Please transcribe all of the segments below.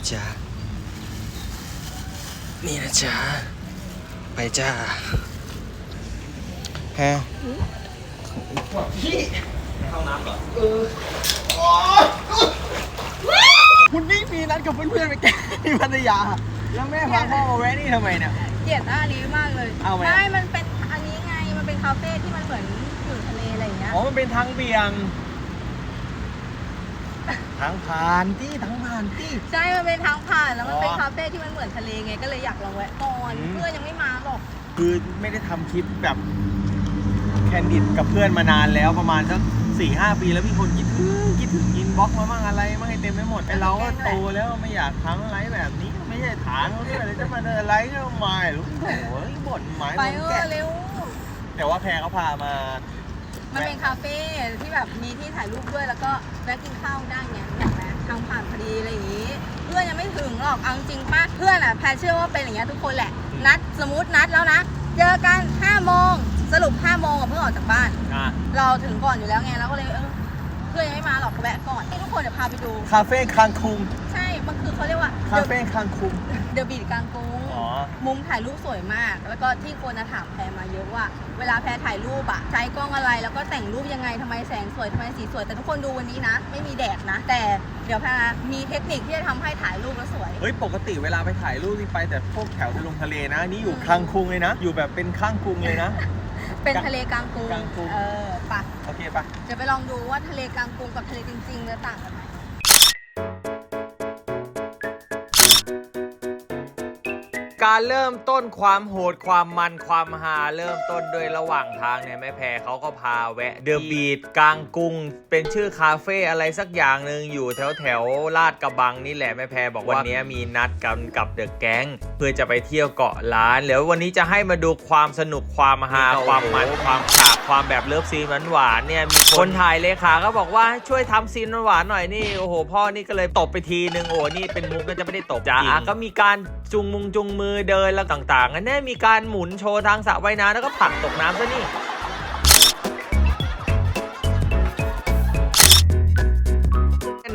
นะจ๊ะ นี่นะจ๊ะ ไปจ้าแฮะพี่ในห้องน้ำก่อนเออคุณนี่มีนัดกับเพื่อนๆไปแก้ที่พัทยา แล้วแม่พาพ่อมาแวะนี่ทำไมเนี่ย เกลียดท่านี้มากเลยเอาไหมไม่มันเป็นอันนี้ไง มันเป็นคาเฟ่ที่มันเหมือนอยู่ทะเลอะไรอย่างเงี้ย อ๋อ มันเป็นทางเบี่ยง ทางผ่านที่ทางผ่านที่ ใช่ มันเป็นทางผ่านแล้วมันเป็นอ๋อ คาเฟ่ที่มันเหมือนทะเลไงก็เลยอยากลองแวะก่อนอืมเพื่อนยังไม่มาหรอก คือไม่ได้ทำคลิปแบบแคนดิดกับเพื่อนมานานแล้วประมาณสักสี่ห้าปีแล้วมีคนคิดถึงคิดถึงอินบ็อกซ์มาบ้างอะไรมาให้เต็มไปหมดไอเราก็โตแล้วไม่อยากทำอะไรแบบนี้ ไม่ใช่ฐานเขาด้วยเลยจะมาเดินอะไรก็ไม่รู้โอ้ยบ่นหมายไปบ่นเอแกะอเร็วแต่ว่าแพรเขาพามา มันเป็นคาเฟ่ที่แบบมีที่ถ่ายรูปด้วยแล้วก็แวะกินข้าวได้ไงอยากแวะทางผ่านพอดีอะไรอย่างงี้ เพื่อนยังไม่ถึงหรอกเอาจริงๆป้าเพื่อนอะแพรเชื่อว่าเป็นอย่างเงี้ยทุกคนแหละ นัดสมมตินัดแล้วนะ เจอกัน5โมงสรุป5โมงอะเพิ่งออกจากบ้าน อะเราถึงก่อนอยู่แล้วไงเราก็เลยเออเพื่อนยังไม่มาหรอกแวะก่อนให้ทุกคนเดี๋ยวพาไปดู คาเฟ่คังคุงใช่ มันคือเขาเรียกว่า คาเฟ่คังคุง เดอะบีดกลางกรุงอ๋อ มุมถ่ายรูปสวยมาก แล้วก็ที่คนจะถามแพรมาเยอะว่า เวลาแพรถ่ายรูปอะใช้กล้องอะไรแล้วก็แต่งรูปยังไงทำไมแสงสวยทำไมสีสวยแต่ทุกคนดูวันนี้นะ ไม่มีแดดนะ แต่เดี๋ยวแพรมีเทคนิคที่จะทำให้ถ่ายรูปแล้วสวย เฮ้ยปกติเวลาไปถ่ายรูปนี่ไปแต่พวกแถวทะลงทะเลนะ นี่อยู่คังคุงเลยนะ อยู่แบบเป็นข้างคุงเลยนะ เป็นทะเลกลางกรุงกลางกรุง เออปะ โอเคปะเดี๋ยวไปลองดูว่าทะเลกลางกรุงกับทะเลจริงๆจะต่างกันไหม การเริ่มต้นความโหดความมันความฮาเริ่มต้นโดยระหว่างทางเนี่ยแม่แพรเขาก็พาแวะเดอะบีดกลางกรุง เป็นชื่อคาเฟ่อะไรสักอย่างหนึ่งอยู่แถวแถวๆลาดกระบังนี่แหละแม่แพรบอกว่าวันนี้มีนัดกันกับเดอะแก๊งเพื่อจะไปเที่ยวเกาะล้านแล้ววันนี้จะให้มาดูความสนุกความฮาความมันความฉากความแบบเลิฟซีนหวานๆเนี่ยมีคนถ่ายเลขาก็บอกว่าช่วยทำซีนหวานๆหน่อยนี่โอ้โหพ่อนี่ก็เลยตบไปทีนึงโอ้นี่เป็นมุกก็จะไม่ได้ตบจ้าอะก็มีการจุงมุงจุงมือเดินแล้วต่างๆอันนี้มีการหมุนโชว์ทางสระว่ายน้ำแล้วก็ผลักตกน้ำซะนี่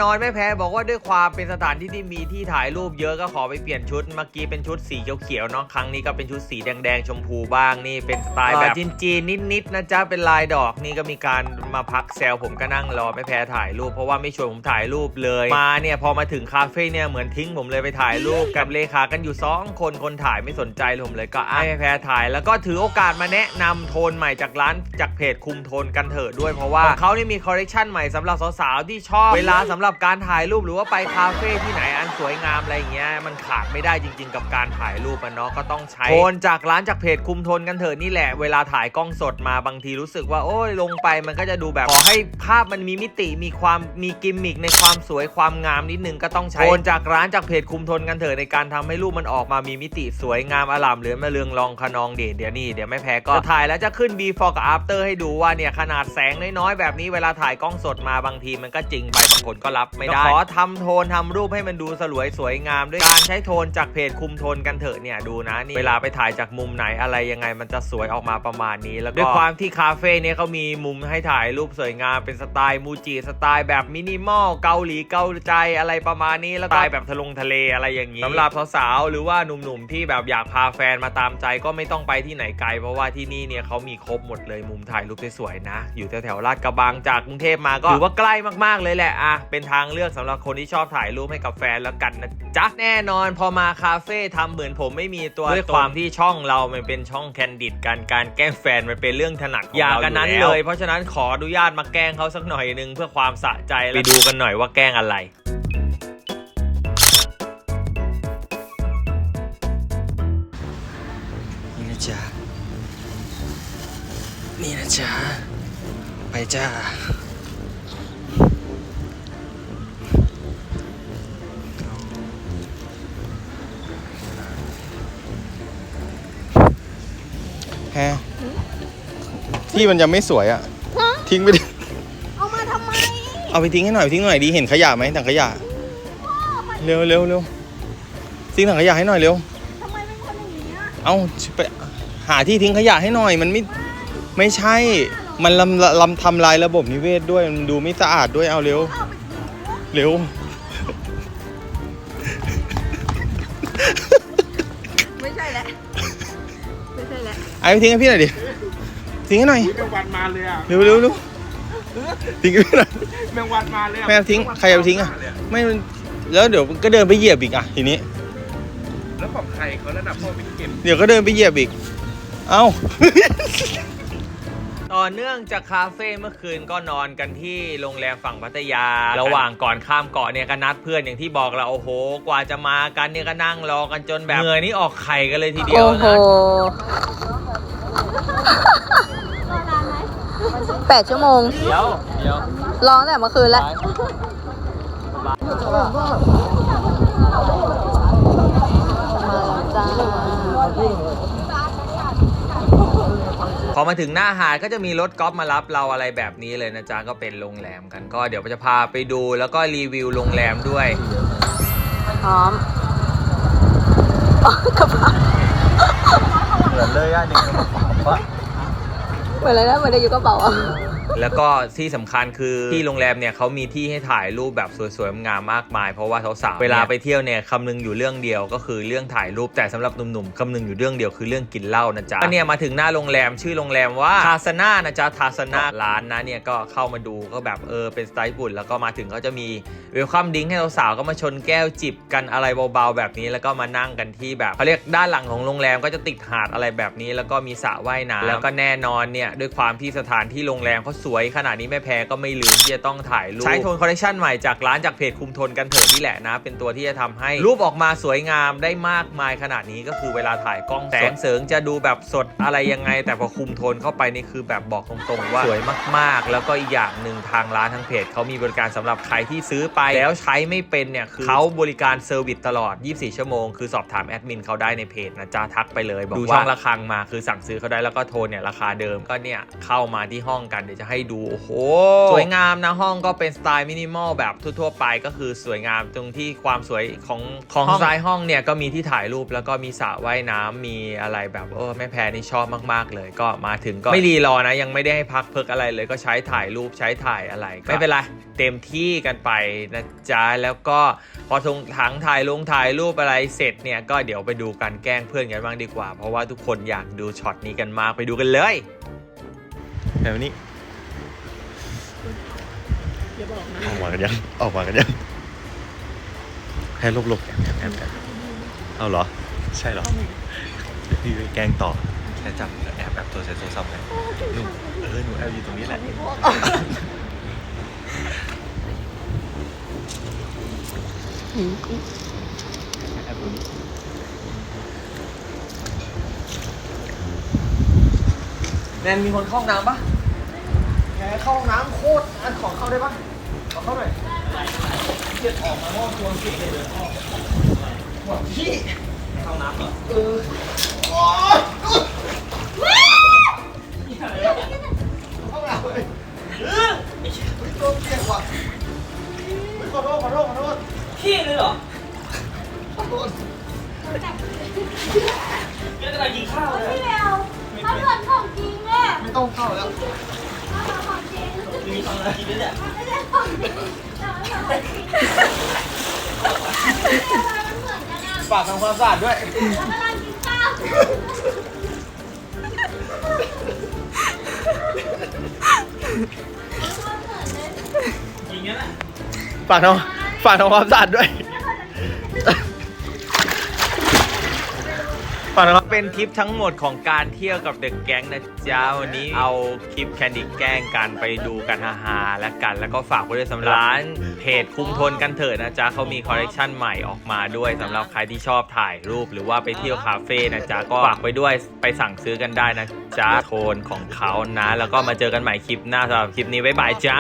นอนไม่แพ้บอกว่าด้วยความเป็นสถานที่ที่มีที่ถ่ายรูปเยอะก็ขอไปเปลี่ยนชุดเมื่อกี้เป็นชุดสีเขียวๆเนาะครั้งนี้ก็เป็นชุดสีแดงๆชมพูบ้างนี่เป็นสไตล์แบบจีนๆนิดๆนะจ๊ะเป็นลายดอกนี่ก็มีการมาพักแซวผมก็นั่งรอไม่แพ้ถ่ายรูปเพราะว่าไม่ชวนผมถ่ายรูปเลยมาเนี่ยพอมาถึงคาเฟ่เนี่ยเหมือนทิ้งผมเลยไปถ่ายรูปกับเลขากันอยู่สองคนคนถ่ายไม่สนใจเลยผมเลยก็ไม่แพ้ถ่าย แล้วก็ถือโอกาสมาแนะนำโทนใหม่จากร้านจากเพจคุมโทนกันเถอะด้วยเพราะว่าเขานี่มีคอลเลคชันใหม่สำหรับสาวๆที่ชอบเวลาสำหรับการถ่ายรูปหรือว่าไปคาเฟ่ที่ไหนอันสวยงามอะไรอย่างเงี้ยมันขาดไม่ได้จริง ๆ กับการถ่ายรูปอะเนาะก็ต้องใช้โทนจากร้านจากเพจคุมโทนกันเถอะนี่แหละ เวลาถ่ายกล้องสดมาบางทีรู้สึกว่าโอ้ยลงไปมันก็จะดูแบบขอให้ภาพมันมีมิติมีความมีกิมมิคในความสวยความงามนิดนึงก็ต้องใช้โทนจากร้านจากเพจคุมโทนกันเถอะในการทำให้รูปมันออกมามีมิติสวยงามอลามเหลือมาเรืองรองขนองเดชเดี๋ยวนี่เดี๋ยวไม่แพ้ก็จะถ่ายแล้วจะขึ้น before กับ after ให้ดูว่าเนี่ยขนาดแสงน้อยๆแบบนี้เวลาถ่ายกล้องสดมาบางทีมันก็จริงไปบางคนก็รับไม่ได้ขอทำโทนทำรูปให้มันดูสลวยสวยงาม ด้วยการใช้โทนจากเพจคุมโทนกันเถอะเนี่ยดูนะนี่เวลาไปถ่ายจากมุมไหนอะไรยังไงมันจะสวยออกมาประมาณนี้ แล้วก็ด้วยความที่คาเฟ่เนี่ยเขามีมุมให้ถ่ายรูปสวยงามเป็นสไตล์มูจิสไตล์แบบมินิมอลเกาหลีเกาใจอะไรประมาณนี้แล้วก็สไตล์แบบทะลงทะเลอะไรอย่างนี้สำหรับสาวๆหรือว่าหนุ่มๆที่แบบอยากพาแฟนมาตามใจก็ไม่ต้องไปที่ไหนไกล เพราะว่าที่นี่เนี่ยเขามีครบหมดเลยมุมถ่ายรูปสวยๆนะ อยู่แถวๆลาดกระบังจากกรุงเทพมาก็ถือว่าใกล้มากๆเลยแหละอะเป็นทางเลือกสำหรับคนที่ชอบถ่ายรูปให้กับแฟนแล้วกันนะจ๊ะ แน่นอนพอมาคาเฟ่ทำเหมือนผมไม่มีตัวด้วยความที่ช่องเรามันเป็นช่องแคนดิดการการแกล้งแฟนมันเป็นเรื่องถนัดของเราอย่ากันนั้นเลยเพราะฉะนั้นขออนุญาตมาแกล้งเขาสักหน่อยหนึงเพื่อความสะใจไปดูกันหน่อยว่าแกล้งอะไรนี่นะจ๊ะนี่นะจ๊ะไปจ้า แฮะที่มันยังไม่สวยอะ ทิ้งไปดิเอามาทำไมเอาไปทิ้งให้หน่อยทิ้งหน่อยดีเห็นขยะไหมถังขยะ เร็วเร็วเร็วทิ้งถังขยะให้หน่อยเร็วทำไมเป็นคนอย่างนี้อะเอาไปหาที่ทิ้งขยะให้หน่อยมันไม่ไม่ใช่ มันลำลำทำลายระบบนิเวศด้วยมันดูไม่สะอาดด้วยเอาเร็วเอาไปทิ้งเร็ว ไอ้ไปทิ้งให้พี่หน่อยดิ ทิ้งให้หน่อย แมงวันมาเลยอะเร็วเร็วเร็วทิ้งให้พี่หน่อย แมงวันมาเลยอะแม่เอาทิ้งใครเอาทิ้งอะไม่มันแล้วเดี๋ยวก็เดินไปเหยียบอีกอะทีนี้ แล้วของใครเขาระดับพ่อไปเก็บเดี๋ยวก็เดินไปเหยียบอีก เอ้า ต่อเนื่องจากคาเฟ่เมื่อคืนก็นอนกันที่โรงแรมฝั่งพัทยา ระหว่างก่อนข้ามเกาะเนี่ยก็นัดเพื่อนอย่างที่บอกเราโอ้โห กว่าจะมากันเนี่ยก็นั่งรอกันจนแบบเหงื่อนี่ออกไข่กันเลยทีเดียวโอ้โห นะ แปดชั่วโมง เดี๋ยว เดี๋ยวร้องแต่เมื่อคืนแล้ว พอมาถึงหน้าหาดก็จะมีรถกอล์ฟมารับเราอะไรแบบนี้เลยนะจ๊ะ ก็เป็นโรงแรมกันก็เดี๋ยวจะพาไปดูแล้วก็รีวิวโรงแรมด้วย พร้อมกระเป๋าเหมือนเลยอะเด็กเหมือนอะไรนะเหมือนเด็กอยู่กระเป๋าอะ แล้วก็ที่สำคัญคือที่โรงแรมเนี่ยเขามีที่ให้ถ่ายรูปแบบสวยๆงามๆมากมาย เพราะว่าสาวๆเวลาไปเที่ยวเนี่ยคำนึงอยู่เรื่องเดียวก็คือเรื่องถ่ายรูปแต่สำหรับหนุ่มๆคำนึงอยู่เรื่องเดียวคือเรื่องกินเหล้านะจ๊ะก็เนี่ยมาถึงหน้าโรงแรมชื่อโรงแรมว่าทาสนานะจ๊ะทาสนาร้านนะเนี่ยก็เข้ามาดูก็แบบเออเป็นสไตล์ญี่ปุ่นแล้วก็มาถึงเขาจะมีเวลคัมดิ้งให้สาวๆก็มาชนแก้วจิบกันอะไรเบาๆแบบนี้แล้วก็มานั่งกันที่แบบเขาเรียกด้านหลังของโรงแรมก็จะติดหาดอะไรแบบนี้ แล้วก็มีสระว่ายน้ำแล้วก็แน่นอนเนี่ยด้วยความที่สถานที่โรงแรมเขาสวยขนาดนี้แม่แพ้ก็ไม่ลืมที่จะต้องถ่ายรูป ใช้โทนคอลเลคชันใหม่จากร้านจากเพจคุมโทนกันเถิดนี่แหละนะ เป็นตัวที่จะทำให้รูปออกมาสวยงามได้มากมายขนาดนี้ก็คือเวลาถ่ายกล้องแสงเสริงจะดูแบบสดอะไรยังไง แต่พอคุมโทนเข้าไปนี่คือแบบบอกตรงๆว่าสวยมากๆ แล้วก็อีกอย่างหนึ่งทางร้านทางเพจเขามีบริการสำหรับใครที่ซื้อไปแล้วใช้ไม่เป็นเนี่ยคือเขาบริการเซอร์วิสตลอด 24 ชั่วโมง คือสอบถามแอดมินเขาได้ในเพจนะจ๊ะทักไปเลยบอกว่าดูช่องระฆังมาคือสั่งซื้อเขาได้แล้วก็โทรเนี่ยราคาเดิมก็เนี่ยเข้ามาที่ห้องกันเดี๋ยวจะให้ดู โอ้โห สวยงามนะห้องก็เป็นสไตล์มินิมอลแบบทั่วๆไปก็คือสวยงามตรงที่ความสวยของของสไตล์ห้องเนี่ยก็มีที่ถ่ายรูปแล้วก็มีสระว่ายน้ำมีอะไรแบบเออแม่แพรนี่ชอบมากๆเลย ก็มาถึงก็ไม่รีรอนะ ยังไม่ได้ให้พักเพิกอะไรเลยก็ใช้ถ่ายรูปใช้ถ่ายอะไรก็ไม่เป็นไรเต็มที่กันไปนะจ๊ะแล้วก็พอทงถังถ่ายลงถ่ายรูปอะไรเสร็จเนี่ยก็เดี๋ยวไปดูกันแกล้งเพื่อนกันบ้างดีกว่า เพราะว่าทุกคนอยากดูช็อตนี้กันมากไปดูกันเลยแบบนี้ ออกมากันยังออกมากันยังให้ลบๆแอบแอบแอบเอาเหรอ ใช่เหรอเดี๋ยวพี่ไปแกล้งต่อแค่จับแอบแอบตัวใส่โทรศัพท์ไงหนูเออหนูแอบอยู่ตรงนี้แหละแอบตรงนี้แนนมีคนเข้าห้องน้ำปะ แกเข้าห้องน้ำโคตรอันของเข้าได้ปะขอเข้าหน่อยเกียดออกมาห้องครัวเสียเลยเดินออกหวังพี่เข้าน้ำเหรอเออโอ๊ยเข้าน้ำเลยเออไม่โดนเปียกว่ะเฮ้ยขอโทษขอโทษขอโทษขี้เลยเหรอขอโทษเรื่องอะไรกินข้าวเลยพี่เบลถ้าเกิดของจริงเนี่ยไม่ต้องเข้าแล้ว ถ้าเกิดของจริงมีอะไรกินด้วยเนี่ยไม่ใช่ของจริงแต่ว่าของจริงมันเหมือนกันอะฝากทำความสะอาดด้วยแล้วกำลังกินข้าวจริงงั้นแหละฝากทำฝากทำความสะอาดด้วย ฝากเป็นทริปทั้งหมดของการเที่ยวกับเด็กแก๊งนะจ๊ะวันนี้เอาคลิปแคนดี้แกล้งกันไปดูกันฮาๆแล้วกัน แล้วก็ฝากไว้ด้วยสำหรับร้านเพจคุมทนกันเถิดนะจ๊ะเขามีคอลเลกชันใหม่ออกมาด้วยสำหรับใครที่ชอบถ่ายรูป หรือว่าไปเที่ยวคาเฟ่นะจ๊ะก็ฝากไว้ด้วยไปสั่งซื้อกันได้นะจ๊ะโทนของเขานะ แล้วก็มาเจอกันใหม่คลิปหน้าสำหรับคลิปนี้บ๊ายบายจ้า